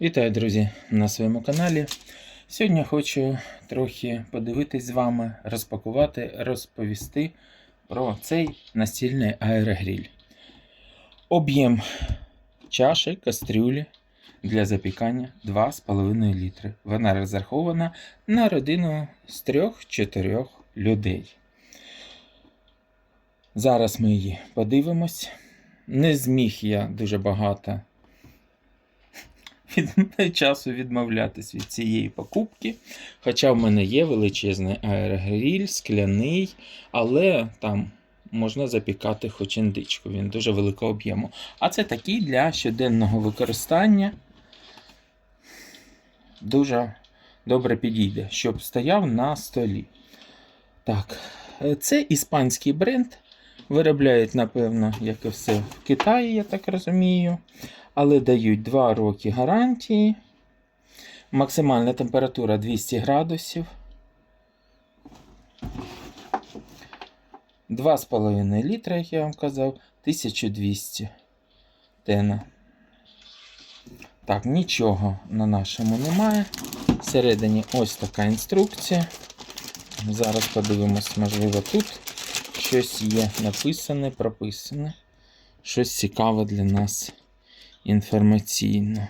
Вітаю, друзі, на своєму каналі. Сьогодні хочу трохи подивитись з вами, розпакувати, розповісти про цей настільний аерогріль. Об'єм чаші, кастрюлі для запікання 2,5 літри. Вона розрахована на родину з 3-4 людей. Зараз ми її подивимось. Не зміг я дуже багато від часу відмовлятись від цієї покупки. Хоча в мене є величезний аерогріль, скляний, але там можна запікати хоч індичку, він дуже великого об'єму. А це такий для щоденного використання. Дуже добре підійде, щоб стояв на столі. Так, це іспанський бренд. Виробляють, напевно, як і все в Китаї, я так розумію але дають 2 роки гарантії. Максимальна температура 200 градусів. 2,5 літра, як я вам казав, 1200 тена. Так, нічого на нашому немає. Всередині ось така інструкція. Зараз подивимось, можливо, тут щось є написане, прописане. Щось цікаве для нас інформаційно.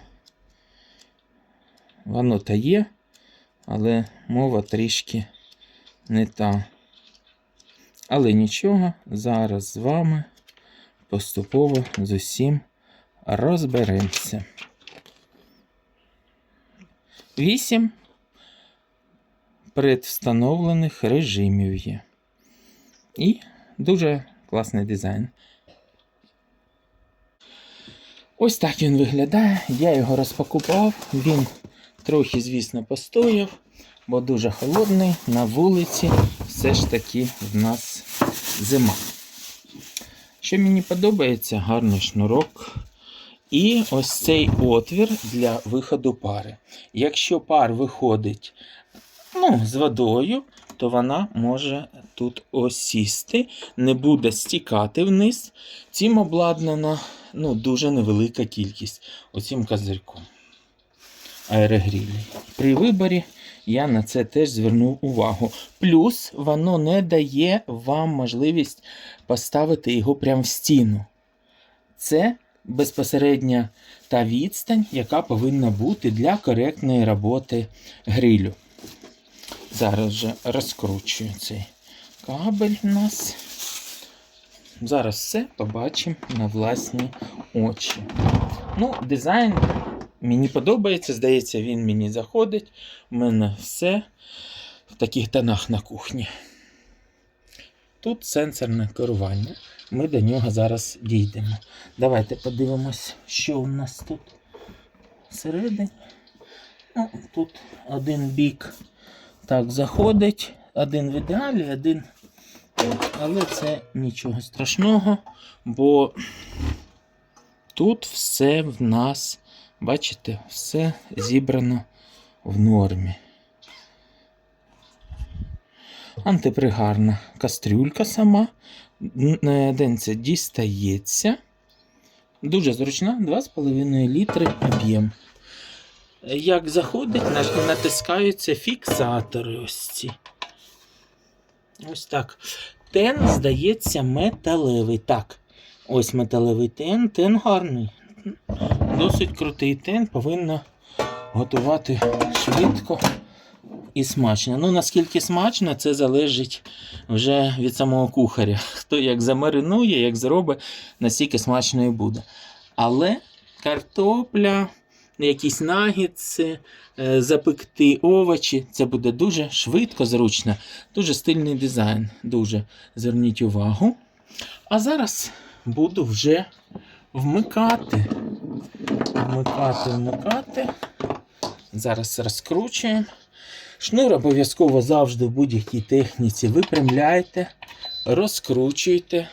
Воно та є, але мова трішки не та. Але нічого, зараз з вами поступово з усім розберемося. Вісім предвстановлених режимів є. І дуже класний дизайн. Ось так він виглядає. Я його розпакував. Він трохи, звісно, постояв, бо дуже холодний. На вулиці все ж таки в нас зима. Що мені подобається, гарний шнурок. І ось цей отвір для виходу пари. Якщо пар виходить ну, з водою, то вона може тут осісти, не буде стікати вниз. Цим обладнана ну, дуже невелика кількість оцім козирьком аерогрілі. При виборі я на це теж звернув увагу. Плюс воно не дає вам можливість поставити його прямо в стіну. Це безпосередня та відстань, яка повинна бути для коректної роботи грилю. Зараз же розкручую цей кабель у нас. Зараз все побачимо на власні очі. Ну, дизайн мені подобається, здається, він мені заходить. У мене все в таких тонах на кухні. Тут сенсорне керування. Ми до нього зараз дійдемо. Давайте подивимось, що у нас тут всередині. Ну, Тут один бік так заходить, один в ідеалі, один але це нічого страшного, бо тут все в нас, бачите, все зібрано в нормі. Антипригарна кастрюлька сама. Денце дістається. Дуже зручна, 2,5 літри об'єм. Як заходить, натискаються фіксатори ось ці. Ось так. Тен, здається, металевий. Так, ось металевий тен, тен гарний. Досить крутий тен, повинно готувати швидко і смачно. Ну, наскільки смачно, це залежить вже від самого кухаря. Хто як замаринує, як зробить, настільки смачно і буде. Але картопля, якісь нагідці, е, запекти овочі. Це буде дуже швидко, зручно, дуже стильний дизайн. Дуже зверніть увагу. А зараз буду вже вмикати. Вмикати, вмикати. Зараз розкручуємо. Шнур обов'язково завжди в будь-якій техніці випрямляйте, розкручуйте,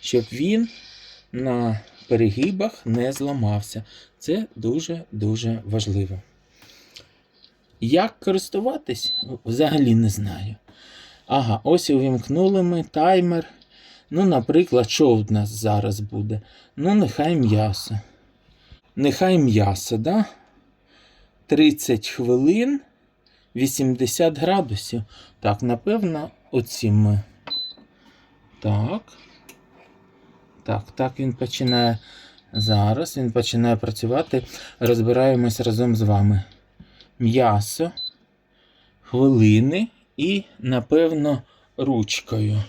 щоб він на перегибах не зламався. Це дуже-дуже важливо. Як користуватись, взагалі не знаю. Ага, ось увімкнули ми таймер Ну, наприклад, що в нас зараз буде? Ну, нехай м'ясо. Нехай м'ясо, да? 30 хвилин, 80 градусів. Так, напевно, оці ми. Так. Так, так він починає. Зараз він починає працювати. Розбираємось разом з вами. М'ясо, хвилини і, напевно, ручкою.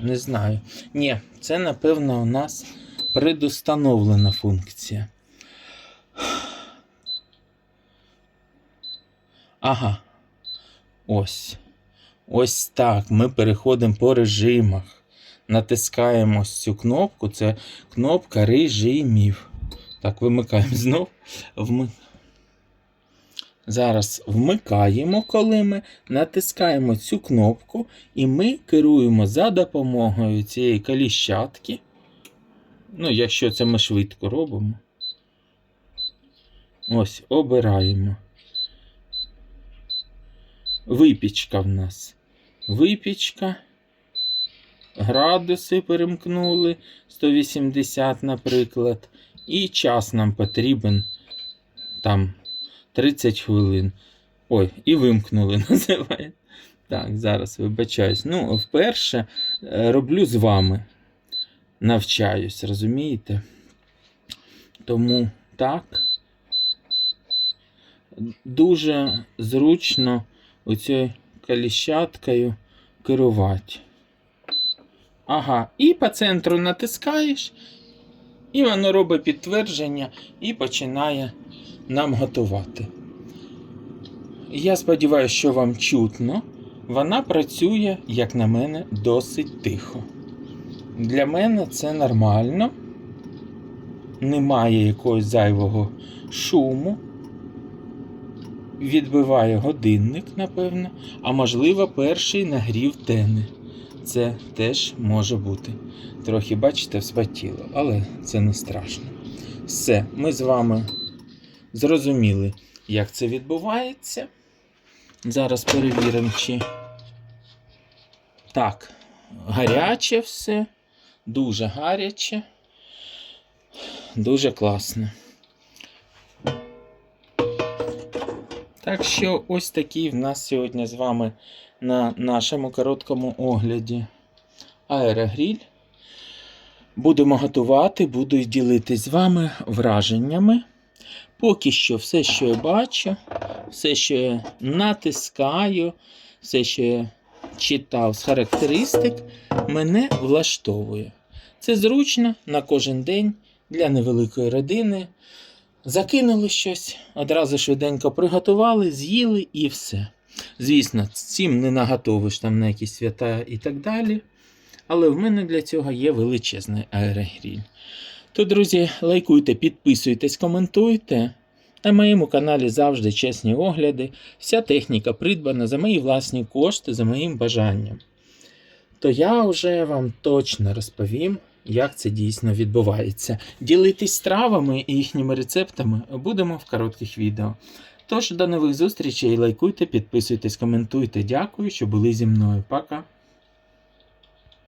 Не знаю. Ні, це, напевно, у нас предустановлена функція. Ага. Ось. Ось так. Ми переходимо по режимах. Натискаємо цю кнопку. Це кнопка режимів. Так, вимикаємо знов. Вми... Зараз вмикаємо, коли ми натискаємо цю кнопку, і ми керуємо за допомогою цієї коліщатки. Ну, якщо це ми швидко робимо. Ось, обираємо. Випічка в нас. Випічка. Градуси перемкнули 180, наприклад. І час нам потрібен там 30 хвилин. Ой, і вимкнули, називає. Так, зараз вибачаюсь. Ну, вперше е, роблю з вами. Навчаюсь, розумієте? Тому так. Дуже зручно оцією коліщаткою керувати. Ага, і по центру натискаєш, і воно робить підтвердження і починає нам готувати. Я сподіваюся, що вам чутно. Вона працює, як на мене, досить тихо. Для мене це нормально. Немає якогось зайвого шуму. Відбиває годинник, напевно, а можливо, перший нагрів тени. Це теж може бути. Трохи, бачите, вспотіло, але це не страшно. Все, ми з вами зрозуміли, як це відбувається. Зараз перевіримо, чи так, гаряче все, дуже гаряче, дуже класно. Так що ось такий в нас сьогодні з вами на нашому короткому огляді аерогріль. Будемо готувати, буду ділитись з вами враженнями. Поки що все, що я бачу, все, що я натискаю, все, що я читав з характеристик, мене влаштовує. Це зручно на кожен день для невеликої родини. Закинули щось, одразу швиденько приготували, з'їли і все. Звісно, цим не наготовиш там на якісь свята і так далі. Але в мене для цього є величезний аерогріль. То, друзі, лайкуйте, підписуйтесь, коментуйте. На моєму каналі завжди чесні огляди. Вся техніка придбана за мої власні кошти, за моїм бажанням. То я вже вам точно розповім, як це дійсно відбувається. Ділитись стравами і їхніми рецептами будемо в коротких відео. Тож, до нових зустрічей, лайкуйте, підписуйтесь, коментуйте. Дякую, що були зі мною. Пока!